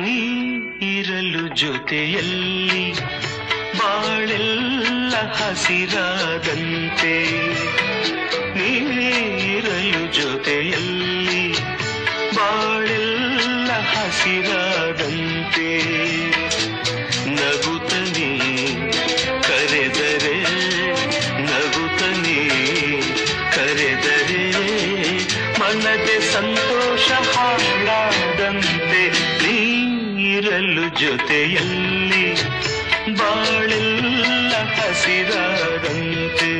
ನೀ ಇರಲು ಜೊತೆಯಲ್ಲಿ ಬಾಳೆಲ್ಲ ಹಸಿರಾದಂತೆ ನೀರಲು ಜೊತೆಯಲ್ಲಿ ಬಾಳೆಲ್ಲ ಹಸಿರಾದಂತೆ ನಗುತ್ತನೆ ಕರೆದರೆ ನಗುತ್ತನೆ ಕರೆದರೆ ಮನದೆ ಸಂತೋಷ ಹಾಡಾದಂತೆ ಮೊದಲು ಜೊತೆಯಲ್ಲಿ ಬಾಳೆಲ್ಲ ಹಸಿರಾದಂತೆ